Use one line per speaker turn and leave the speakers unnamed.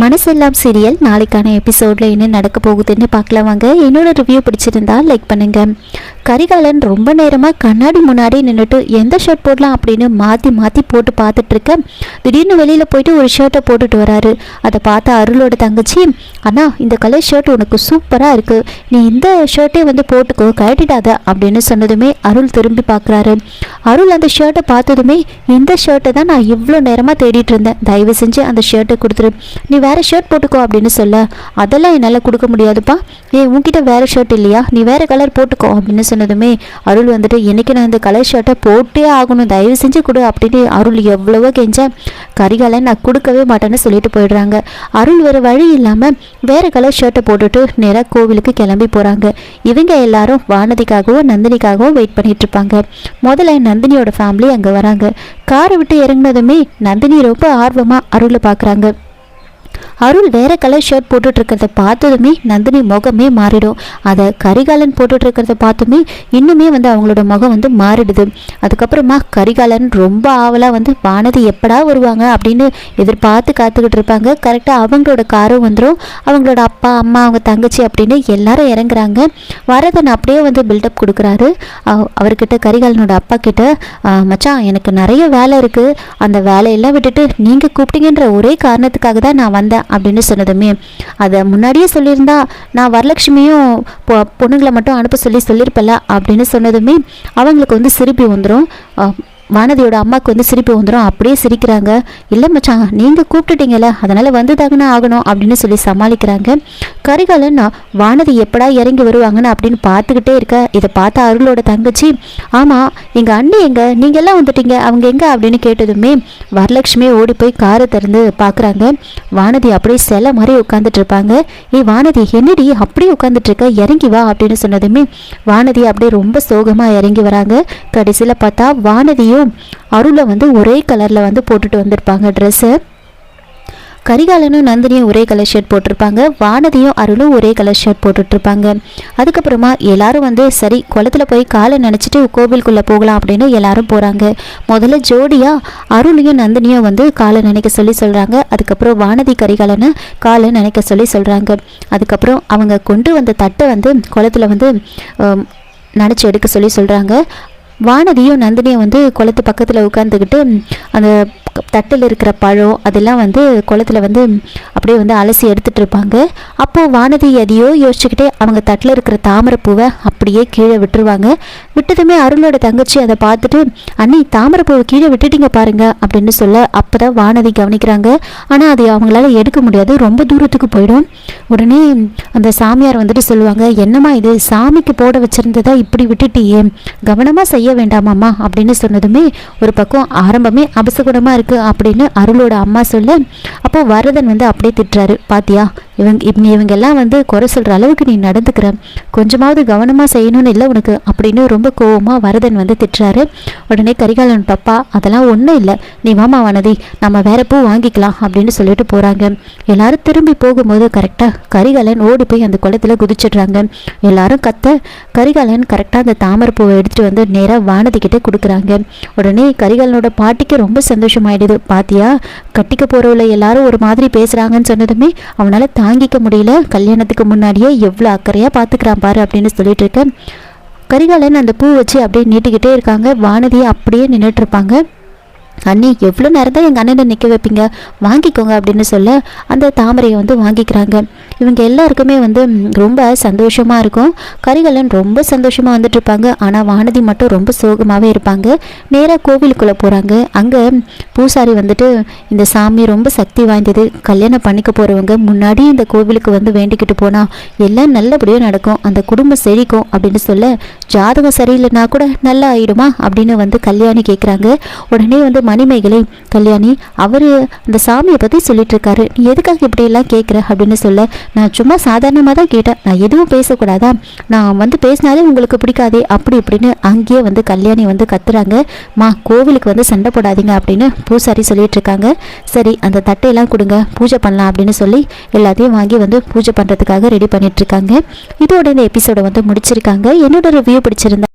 மனசெல்லாம் சீரியல். நாளைக்கான எபிசோடில் என்ன நடக்க போகுதுன்னு பார்க்கலாம் வாங்க. என்னோட ரிவ்யூ பிடிச்சிருந்தா லைக் பண்ணுங்க. கரிகாலன் ரொம்ப நேரமாக கண்ணாடி முன்னாடி நின்றுட்டு எந்த ஷர்ட் போடலாம்? அப்படின்னு மாற்றி மாற்றி போட்டு பார்த்துட்ருக்க. திடீர்னு வெளியில் போயிட்டு ஒரு ஷர்ட்டை போட்டுட்டு வராரு. அதை பார்த்த அருளோட தங்கச்சி அண்ணா இந்த கலர் ஷர்ட் உனக்கு சூப்பராக இருக்குது நீ இந்த ஷர்ட்டே வந்து போட்டுக்கோ கழட்டிடாத. அப்படின்னு சொன்னதுமே அருள் திரும்பி பார்க்குறாரு. அருள் அந்த ஷர்ட்டை பார்த்ததுமே இந்த ஷர்ட்டை தான் நான் இவ்வளோ நேரமாக தேடிட்டு இருந்தேன். தயவு செஞ்சு அந்த ஷர்ட்டை கொடுத்துரு. நீ வேறு ஷர்ட் போட்டுக்கோ அப்படின்னு சொல்ல அதெல்லாம் என்னால் கொடுக்க முடியாதுப்பா. ஏ உன்கிட்ட வேறு ஷர்ட் இல்லையா? நீ வேறு கலர் போட்டுக்கோ அப்படின்னு சொன்னதுமே அருள் வந்துட்டு என்னைக்கு நான் இந்த கலர் ஷர்ட்டை போட்டே ஆகணும்? தயவு செஞ்சு கொடு அப்படின்னு அருள் எவ்வளவோ கெஞ்சேன். கரிகாலை நான் கொடுக்கவே மாட்டேன்னு சொல்லிட்டு போயிடுறாங்க. அருள் வேறு வழி இல்லாமல் வேறு கலர் ஷர்ட்டை போட்டுட்டு நேராக கோவிலுக்கு கிளம்பி போகிறாங்க இவங்க எல்லாரும் வானதிக்காகவும் நந்தினிக்காகவும் வெயிட் பண்ணிட்டு இருப்பாங்க. முதல்ல நந்தினியோட ஃபேமிலி அங்கே வராங்க. காரை விட்டு இறங்கினதுமே நந்தினி ரொம்ப ஆர்வமாக அருளை பார்க்குறாங்க அருள் வேற கலர் ஷர்ட் போட்டுட்டு இருக்கிறத பார்த்ததுமே நந்தினி முகமே மாறிடும். அதை கரிகாலன் போட்டுட்டு இருக்கிறத பார்த்துமே இன்னுமே வந்து அவங்களோட முகம் வந்து மாறிடுது. அதுக்கப்புறமா கரிகாலன் ரொம்ப ஆவலாக வந்து வானதி எப்படா வருவாங்க? அப்படின்னு எதிர்பார்த்து காத்துக்கிட்டு இருப்பாங்க. கரெக்டாக அவங்களோட காரும் வந்துடும் அவங்களோட அப்பா அம்மா அவங்க தங்கச்சி அப்படின்னு எல்லாரும் இறங்குறாங்க. வரதன் அப்படியே வந்து பில்டப் கொடுக்குறாரு. அவர்கிட்ட கரிகாலனோட அப்பா கிட்ட மச்சான் எனக்கு நிறைய வேலை இருக்குது அந்த வேலையெல்லாம் விட்டுட்டு நீங்கள் கூப்பிட்டீங்கன்ற ஒரே காரணத்துக்காக தான் நான் வந்தேன். அப்படின்னு சொன்னதுமே அதை முன்னாடியே சொல்லியிருந்தா நான் வரலட்சுமியும் பொ- பொண்ணுங்களை மட்டும் அனுப்ப சொல்லி சொல்லியிருப்பல அப்படின்னு சொன்னதுமே அவங்களுக்கு வந்து சிரிப்பி வந்துடும் வானதியோட அம்மாவுக்கு வந்து சிரிப்பு வந்துடும் அப்படியே சிரிக்கிறாங்க. இல்லை மச்சான் நீங்கள் கூப்பிட்டுட்டீங்கல்ல. அதனால் வந்து தாங்கன்னு ஆகணும். அப்படின்னு சொல்லி சமாளிக்கிறாங்க. கரிகாலன் வானதி எப்படா இறங்கி வருவாங்கன்னு அப்படின்னு பார்த்துக்கிட்டே இருக்க. இதை பார்த்த அருளோட தங்கச்சி ஆமாம் எங்கள் அண்ணி எங்கே? நீங்கள் எல்லாம் வந்துட்டீங்க. அவங்க எங்கே? அப்படின்னு கேட்டதுமே வரலட்சுமி ஓடி போய் காரை திறந்து பார்க்குறாங்க. வானதி அப்படியே சிலை மாதிரி உட்காந்துட்டு இருப்பாங்க. ஏ வானதி என்னடி அப்படியே உட்காந்துட்டு இருக்க? இறங்கி வா. அப்படின்னு சொன்னதுமே வானதி அப்படியே ரொம்ப சோகமாக இறங்கி வராங்க. கடைசியில் பார்த்தா வானதியும் அருளை வந்து ஒரே கலரில் வந்து போட்டுட்டு வந்திருப்பாங்க ட்ரெஸ்ஸு கரிகாலனும் நந்தினியும் ஒரே கலர் ஷர்ட் போட்டிருப்பாங்க. வானதியும் அருளும் ஒரே கலர் ஷர்ட் போட்டுட்ருப்பாங்க அதுக்கப்புறமா எல்லாரும் வந்து சரி குளத்துல போய் காலை நினச்சிட்டு கோவிலுக்குள்ளே போகலாம் அப்படின்னு எல்லாரும் போகிறாங்க முதல்ல ஜோடியாக அருளையும் நந்தினியும் வந்து காலை நினைக்க சொல்லி சொல்கிறாங்க அதுக்கப்புறம் வானதி கரிகாலனை காலை நினைக்க சொல்லி சொல்கிறாங்க அதுக்கப்புறம் அவங்க கொண்டு வந்த தட்டை வந்து குளத்துல வந்து நினச்சி எடுக்க சொல்லி சொல்கிறாங்க வானதியும் நந்தினியும் வந்து குளத்து பக்கத்தில் உட்காந்துக்கிட்டு அந்த தட்டில் இருக்கிற பழம் அதெல்லாம் வந்து குளத்துல வந்து அப்படியே வந்து அலசி எடுத்துகிட்டு இருப்பாங்க. அப்போது வானதி எதையோ யோசிச்சுக்கிட்டே அவங்க தட்டில் இருக்கிற தாமரைப்பூவை அப்படியே கீழே விட்டுருவாங்க. விட்டதுமே அருளோட தங்கச்சி அதை பார்த்துட்டு அண்ணி தாமரைப்பூவை கீழே விட்டுட்டீங்க பாருங்க அப்படின்னு சொல்ல அப்போ தான் வானதி கவனிக்கிறாங்க. ஆனால் அது அவங்களால எடுக்க முடியாது. ரொம்ப தூரத்துக்கு போயிடும். உடனே அந்த சாமியார் வந்துட்டு சொல்லுவாங்க என்னம்மா இது? சாமிக்கு போட வச்சிருந்ததா இப்படி விட்டுட்டியே. கவனமாக செய்ய வேண்டாமாம்மா அப்படின்னு சொன்னதுமே ஒரு பக்கம் ஆரம்பமே அபசகுணமாக இருக்குது அப்படின்னு அருளோட அம்மா சொல்ல. அப்போ வரதன் வந்து அப்படியே திட்டுறாரு. பாத்தியா? இவங்க இப் இவங்க எல்லாம் வந்து குறை சொல்கிற அளவுக்கு நீ நடந்துக்கிற. கொஞ்சமாவது கவனமாக செய்யணும்னு இல்லை உனக்கு அப்படின்னு ரொம்ப கோவமாக வரதன் வந்து திட்டுறாரு. உடனே கரிகாலன் பப்பா அதெல்லாம் ஒன்றும் இல்லை. நீ வாமா வானதி நம்ம வேற பூ வாங்கிக்கலாம் அப்படின்னு சொல்லிட்டு போகிறாங்க எல்லாரும் திரும்பி போகும்போது கரெக்டாக கரிகாலன் ஓடி போய் அந்த குளத்துல குதிச்சிடுறாங்க. எல்லாரும் கத்த கரிகாலன் கரெக்டாக அந்த தாமரை பூவை எடுத்துகிட்டு வந்து நேராக வானதி கிட்ட கொடுக்குறாங்க. உடனே கரிகாலனோட பாட்டிக்கு ரொம்ப சந்தோஷமாயிடுது. பாத்தியா கட்டிக்க போறவள எல்லாரும் ஒரு மாதிரி பேசுகிறாங்கன்னு சொன்னதுமே அவனால தாங்கிக்க முடியல. கல்யாணத்துக்கு முன்னாடியே எவ்வளோ அக்கறையா பார்த்துக்கிறான் பாரு அப்படின்னு சொல்லிட்டு இருக்கேன் கரிகாலன் அந்த பூ வச்சு அப்படியே நீட்டிக்கிட்டே இருக்காங்க. வானதியை அப்படியே நின்றுட்டு இருப்பாங்க. அண்ணி எவ்வளோ நேரம் தான் எங்கள் அண்ணனை நிற்க வைப்பீங்க? வாங்கிக்கோங்க அப்படின்னு சொல்ல அந்த தாமரையை வந்து வாங்கிக்கிறாங்க. இவங்க எல்லாருக்குமே வந்து ரொம்ப சந்தோஷமாக இருக்கும். கரிகலன் ரொம்ப சந்தோஷமாக வந்துட்டு இருப்பாங்க. ஆனால் வானதி மட்டும் ரொம்ப சோகமாகவே இருப்பாங்க. நேராக கோவிலுக்குள்ளே போகிறாங்க அங்கே பூசாரி வந்துட்டு இந்த சாமி ரொம்ப சக்தி வாய்ந்தது. கல்யாணம் பண்ணிக்க போகிறவங்க முன்னாடி இந்த கோவிலுக்கு வந்து வேண்டிக்கிட்டு போனால் எல்லாம் நல்லபடியாக நடக்கும். அந்த குடும்பம் செழிக்கும் அப்படின்னு சொல்ல ஜாதகம் சரியில்லைன்னா கூட நல்லா ஆயிடுமா? அப்படின்னு வந்து கல்யாணி கேட்குறாங்க உடனே வந்து மணிமேகலை கல்யாணி அவர் அந்த சாமியை பற்றி சொல்லிட்டு இருக்காரு நீ எதுக்காக இப்படியெல்லாம் கேட்குற அப்படின்னு சொல்ல நான் சும்மா சாதாரணமாக தான் கேட்டேன். நான் எதுவும் பேசக்கூடாதா? நான் வந்து பேசினாலே உங்களுக்கு பிடிக்காதே? அப்படி இப்படின்னு அங்கேயே வந்து கல்யாணி வந்து கத்துறாங்க. மா கோவிலுக்கு வந்து சண்டை போடாதீங்க அப்படின்னு பூசாரி சொல்லிட்டு இருக்காங்க சரி அந்த தட்டையெல்லாம் கொடுங்க பூஜை பண்ணலாம் அப்படின்னு சொல்லி எல்லாத்தையும் வாங்கி வந்து பூஜை பண்ணுறதுக்காக ரெடி பண்ணிட்டு இருக்காங்க இதோட இந்த எபிசோடை வந்து முடிச்சிருக்காங்க. என்னோட ரிவ்யூ பிடிச்சிருந்தா